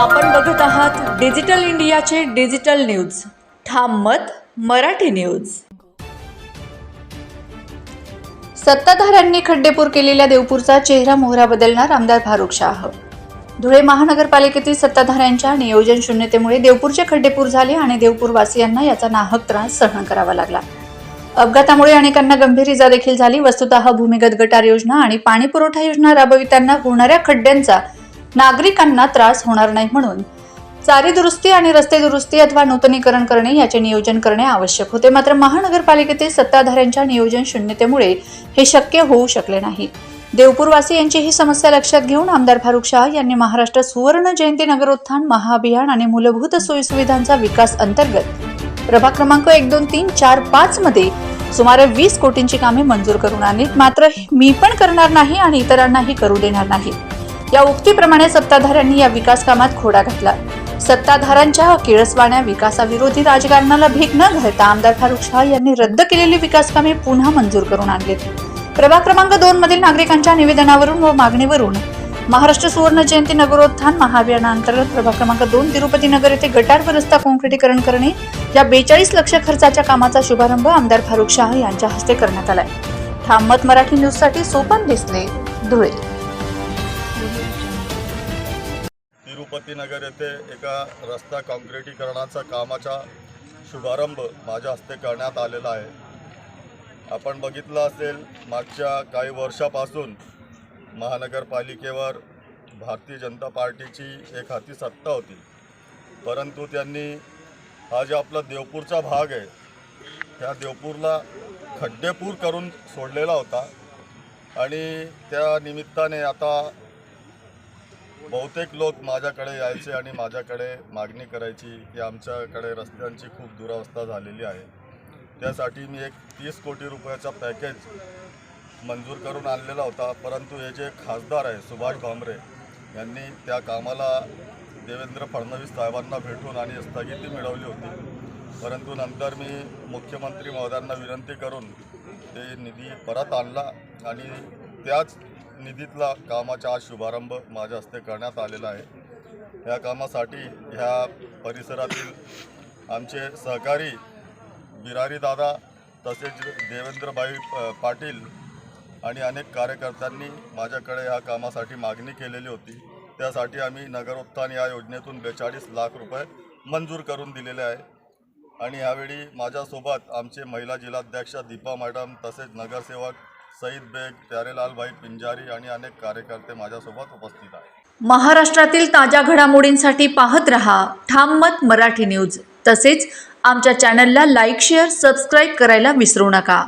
आपण बघत आहात डिजिटल इंडियाचे डिजिटल न्यूज. ठाम मत मराठी न्यूज. सत्ताधाऱ्यांनी खड्डेपूर केलेल्या देवपूरचा चेहरा मोहरा बदलणार आमदार फारुख शाह. धुळे महानगरपालिकेतील सत्ताधाऱ्यांच्या नियोजन शून्यतेमुळे देवपूरचे खड्डेपूर झाले आणि देवपूरवासियांना याचा नाहक त्रास सहन करावा लागला. अपघातामुळे अनेकांना गंभीर इजा देखील झाली. वस्तुतः भूमिगत गटार योजना आणि पाणी पुरवठा योजना राबवितांना होणाऱ्या खड्ड्यांचा नागरिकांना त्रास होणार नाही म्हणून चारी दुरुस्ती आणि रस्ते दुरुस्ती अथवा नूतनीकरण करणे याचे नियोजन करणे आवश्यक होते. मात्र महानगरपालिकेतील सत्ताधाऱ्यांच्या नियोजन शून्यतेमुळे हे शक्य होऊ शकले नाही. देवपूरवासी यांची ही समस्या लक्षात घेऊन आमदार फारुख शाह यांनी महाराष्ट्र सुवर्ण जयंती नगरोत्थान महाअभियान आणि मूलभूत सोयीसुविधांचा विकास अंतर्गत प्रभाग क्रमांक एक दोन तीन चार पाच मध्ये सुमारे वीस कोटींची कामे मंजूर करून आणलीत. मात्र मी पण करणार नाही आणि इतरांनाही करू देणार नाही. या उक्तीप्रमाणे सत्ताधाऱ्यांनी या विकास कामात खोडा घातला. सत्ताधाऱ्यांच्या किळसवाण्या विकासाविरोधी राजकारणाला भीक न घालता आमदार फारुख शाह यांनी रद्द केलेली विकास कामे पुन्हा मंजूर करून आणली. प्रभाग क्रमांक दोन मधील नागरिकांच्या निवेदनावरून व मागणीवरून महाराष्ट्र सुवर्ण जयंती नगरोत्थान महाअभियानांतर्गत प्रभाग क्रमांक दोन तिरुपती नगर येथे गटार व रस्ता कॉन्क्रिटीकरण करणे या बेचाळीस लक्ष खर्चाच्या कामाचा शुभारंभ आमदार फारुख शाह यांच्या हस्ते करण्यात आलाय. ठाममत मराठी न्यूजसाठी सोपन दिसले धुळे. तिरुपती नगर येथे एका रस्ता काँक्रिटीकरणाचा कामाचा शुभारंभ माझ्या हस्ते करण्यात आलेला आहे. आपण बघितलं असेल मागच्या काही वर्षापासून महानगरपालिकेवर भारतीय जनता पार्टीची एक हाती सत्ता होती. परंतु त्यांनी हा जो आपला देवपूरचा भाग आहे त्या देवपूरला खड्डेपूर करून सोडलेला होता. आणि त्या निमित्ताने आता बहुतेक लोक माझ्याकडे यायचे आणि माझ्याकडे मागणी करायची की आमच्याकडे रस्त्यांची खूप दुरावस्था झालेली आहे. त्यासाठी मी एक तीस कोटी रुपयाचा पॅकेज मंजूर करून आणलेला होता. परंतु हे जे खासदार आहे सुभाष भामरे यांनी त्या कामाला देवेंद्र फडणवीस साहेबांना भेटून आणि स्थगिती मिळवली होती. परंतु नंतर मी मुख्यमंत्री महोदयांना विनंती करून ते निधी परत आणला आणि त्याच निधीतला कामाचा आज शुभारंभ माझ्या हस्ते करण्यात आलेला आहे. या कामासाठी ह्या परिसरातील आमचे सहकारी बिरारी दादा तसेच देवेंद्रभाई पाटील आणि अनेक कार्यकर्त्यांनी माझ्याकडे या कामासाठी मागणी केलेली होती. त्यासाठी आम्ही नगरोत्थान या योजनेतून बेचाळीस लाख रुपये मंजूर करून दिलेले आहे. आणि यावेळी माझ्यासोबत आमचे महिला जिल्हाध्यक्ष दीपा मॅडम तसेच नगरसेवक सईद बेग प्यारेलालभाई पिंजारी आणि अनेक कार्यकर्ते माझ्यासोबत उपस्थित आहेत. महाराष्ट्रातील ताज्या घडामोडींसाठी पाहत रहा ठाम मत मराठी न्यूज. तसेच आमच्या चॅनलला लाईक शेअर सबस्क्राईब करायला विसरू नका.